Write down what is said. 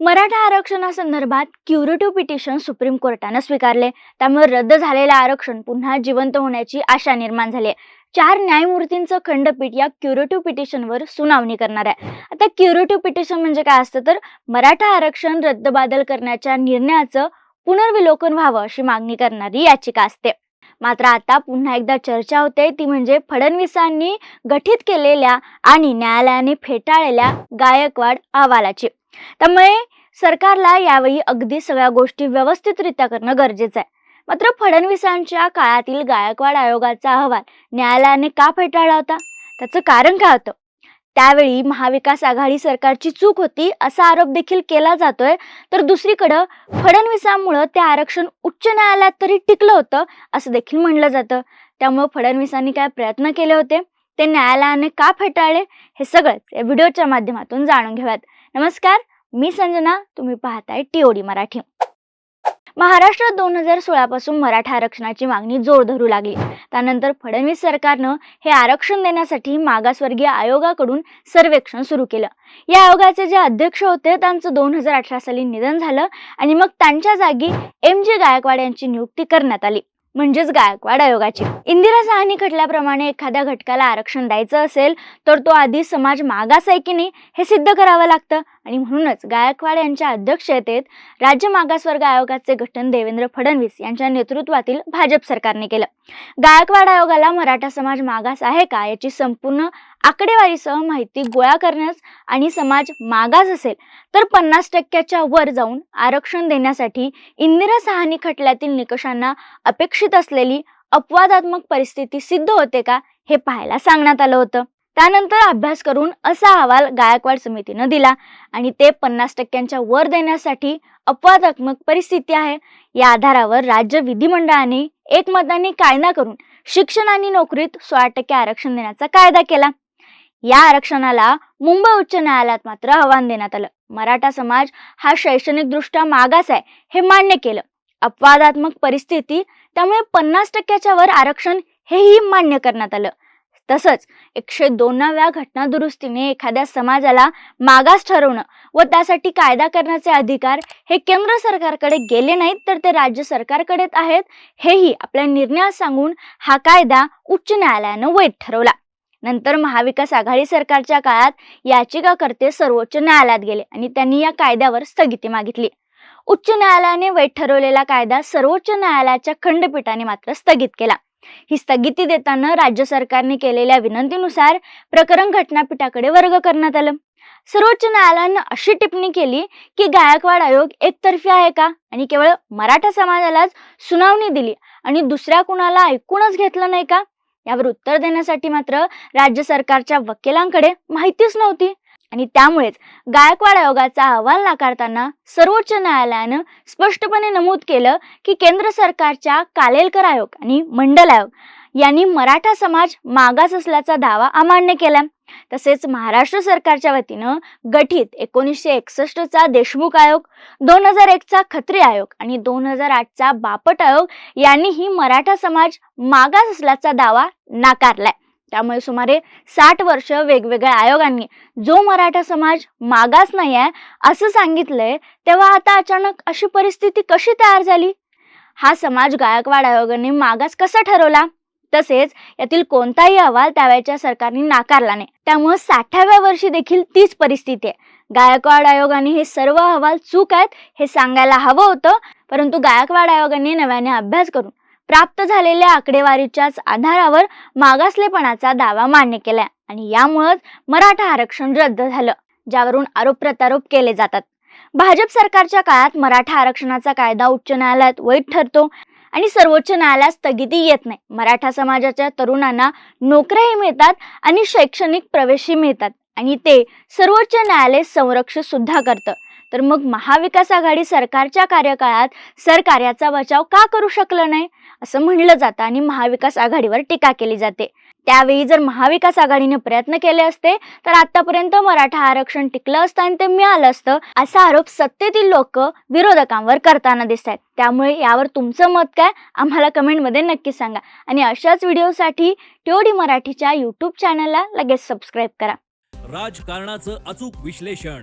मराठा आरक्षणासंदर्भात curative petition supreme कोर्टानं स्वीकारले. त्यामुळे रद्द झालेलं आरक्षण पुन्हा जिवंत होण्याची आशा निर्माण झाली आहे. चार न्यायमूर्तींचं खंडपीठ या क्युरेटिव्ह पिटिशनवर सुनावणी करणार आहे. आता क्युरेटिव्ह पिटिशन म्हणजे काय असतं? तर मराठा आरक्षण रद्दबादल करण्याच्या निर्णयाचं पुनर्विलोकन व्हावं अशी मागणी करणारी याचिका असते. मात्र आता पुन्हा एकदा चर्चा होते. ती म्हणजे फडणवीसांनी गठीत केलेल्या आणि न्यायालयाने फेटाळलेल्या गायकवाड अहवालाची. त्यामुळे सरकारला यावेळी अगदी सगळ्या गोष्टी व्यवस्थितरित्या करणं गरजेचं आहे. मात्र फडणवीसांच्या काळातील गायकवाड आयोगाचा अहवाल न्यायालयाने का फेटाळला होता? त्याचं कारण काय होतं? त्यावेळी महाविकास आघाडी सरकारची चूक होती असा आरोप देखील केला जातोय. तर दुसरीकडं फडणवीसांमुळं ते आरक्षण उच्च न्यायालयात तरी टिकलं होतं असं देखील म्हणलं जातं. त्यामुळं फडणवीसांनी काय प्रयत्न केले होते? ते न्यायालयाने का फेटाळले? हे सगळंच या व्हिडिओच्या माध्यमातून जाणून घेऊयात. नमस्कार मी संजना तुम्ही पाहताय टीओडी मराठी. महाराष्ट्रात दोन हजार सोळापासून मराठा आरक्षणाची मागणी जोर धरू लागली. त्यानंतर फडणवीस सरकारनं हे आरक्षण देण्यासाठी मागासवर्गीय आयोगाकडून सर्वेक्षण सुरू केलं. या आयोगाचे जे अध्यक्ष होते त्यांचं दोन हजार अठरा साली निधन झालं आणि मग त्यांच्या जागी एम जे गायकवाड यांची नियुक्ती करण्यात आली. म्हणजेच गायकवाड आयोगाची. इंदिरा साहनी खटल्याप्रमाणे एखाद्या घटकाला आरक्षण द्यायचं असेल तर तो आधी समाज मागास आहे की नाही हे सिद्ध करावं लागतं. आणि म्हणूनच गायकवाड यांच्या अध्यक्षतेत राज्य मागासवर्ग आयोगाचे गठन देवेंद्र फडणवीस यांच्या नेतृत्वातील भाजप सरकारने केलं. गायकवाड आयोगाला मराठा समाज मागास आहे का याची संपूर्ण आकडेवारीसह माहिती गोळा करण्यास आणि समाज मागास असेल तर पन्नास टक्क्याच्या वर जाऊन आरक्षण देण्यासाठी इंदिरा साहनी खटल्यातील निकषांना अपेक्षित असलेली अपवादात्मक परिस्थिती सिद्ध होते का हे पाहायला सांगण्यात आलं होतं. त्यानंतर अभ्यास करून असा अहवाल गायकवाड समितीनं दिला. आणि ते पन्नास टक्क्यांच्या वर देण्यासाठी अपवादात्मक परिस्थिती आहे. या आधारावर राज्य विधिमंडळाने एकमताने कायदा करून शिक्षण आणि नोकरीत सोळा टक्के आरक्षण देण्याचा कायदा केला. या आरक्षणाला मुंबई उच्च न्यायालयात मात्र आव्हान देण्यात आलं. मराठा समाज हा शैक्षणिक दृष्ट्या मागास आहे हे मान्य केलं. अपवादात्मक परिस्थिती त्यामुळे पन्नास टक्क्याच्या वर आरक्षण हेही मान्य करण्यात आलं. तसंच एकशे दोनाव्या घटना दुरुस्तीने एखाद्या समाजाला मागास ठरवणं व त्यासाठी कायदा करण्याचे अधिकार हे केंद्र सरकारकडे गेले नाहीत तर ते राज्य सरकारकडे आहेत हेही आपल्या निर्णयात सांगून हा कायदा उच्च न्यायालयानं वैध ठरवला. नंतर महाविकास आघाडी सरकारच्या काळात याचिकाकर्ते सर्वोच्च न्यायालयात गेले आणि त्यांनी या कायद्यावर स्थगिती मागितली. उच्च न्यायालयाने वैध ठरवलेला कायदा सर्वोच्च न्यायालयाच्या खंडपीठाने मात्र स्थगित केला. ही स्थगिती देताना राज्य सरकारने केलेल्या विनंतीनुसार प्रकरण घटनापीठाकडे वर्ग करण्यात आलं. सर्वोच्च न्यायालयानं अशी टिप्पणी केली की गायकवाड आयोग एकतर्फी आहे का? आणि केवळ मराठा समाजालाच सुनावणी दिली आणि दुसऱ्या कुणाला ऐकूनच घेतलं नाही का? यावर उत्तर देण्यासाठी मात्र राज्य सरकारच्या वकिलांकडे माहितीच नव्हती. आणि त्यामुळेच गायकवाड आयोगाचा अहवाल नाकारताना सर्वोच्च न्यायालयानं स्पष्टपणे नमूद केलं की केंद्र सरकारच्या कालेलकर आयोग आणि मंडल आयोग यांनी मराठा समाज मागास असल्याचा दावा अमान्य केला. तसेच महाराष्ट्र सरकारच्या वतीनं गठीत एकोणीसशे एकसष्टचा देशमुख आयोग दोन हजार एकचा खत्री आयोग आणि दोन हजार आठचा बापट आयोग यांनीही मराठा समाज मागास असल्याचा दावा नाकारलाय. त्यामुळे सुमारे साठ वर्ष वेगवेगळ्या आयोगांनी जो मराठा समाज मागास नाही आहे असं सांगितलंय तेव्हा आता अचानक अशी परिस्थिती कशी तयार झाली? हा समाज गायकवाड आयोगाने मागास कसा ठरवला? तसेच यातील कोणताही अहवाल त्यावेळच्या सरकारने नाकारला नाही. त्यामुळे साठाव्या वर्षी देखील तीच परिस्थिती आहे. गायकवाड आयोगाने हे सर्व अहवाल चूक आहेत हे सांगायला हवं होतं परंतु गायकवाड आयोगाने नव्याने अभ्यास करून प्राप्त झालेल्या आकडेवारीच्याच आधारावर मागासलेपणाचा दावा मान्य केलाय आणि यामुळंच मराठा आरक्षण रद्द झालं ज्यावरून आरोप प्रत्यारोप केले जातात. भाजप सरकारच्या काळात मराठा आरक्षणाचा कायदा उच्च न्यायालयात वैध ठरतो आणि सर्वोच्च न्यायालयात स्थगिती येत नाही. मराठा समाजाच्या तरुणांना नोकऱ्याही मिळतात आणि शैक्षणिक प्रवेशही मिळतात आणि ते सर्वोच्च न्यायालय संरक्षित सुद्धा करतं. तर मग महाविकास आघाडी सरकारच्या कार्यकाळात सरकार बचाव का करू शकलं नाही? असं म्हणलं जातं आणि महाविकास आघाडीवर टीका केली जाते. त्यावेळी जर महाविकास आघाडीने प्रयत्न केले असते तर आतापर्यंत मराठा आरक्षण टिकलं असतं आणि ते मिळालं असतं असा आरोप सत्तेतील लोक विरोधकांवर करताना दिसत आहेत त्यामुळे यावर तुमचं मत काय? आम्हाला कमेंटमध्ये नक्की सांगा. आणि अशाच व्हिडिओसाठी टीओडी मराठीच्या युट्यूब चॅनलला लगेच सबस्क्राईब करा. राजकारणाचं अचूक विश्लेषण.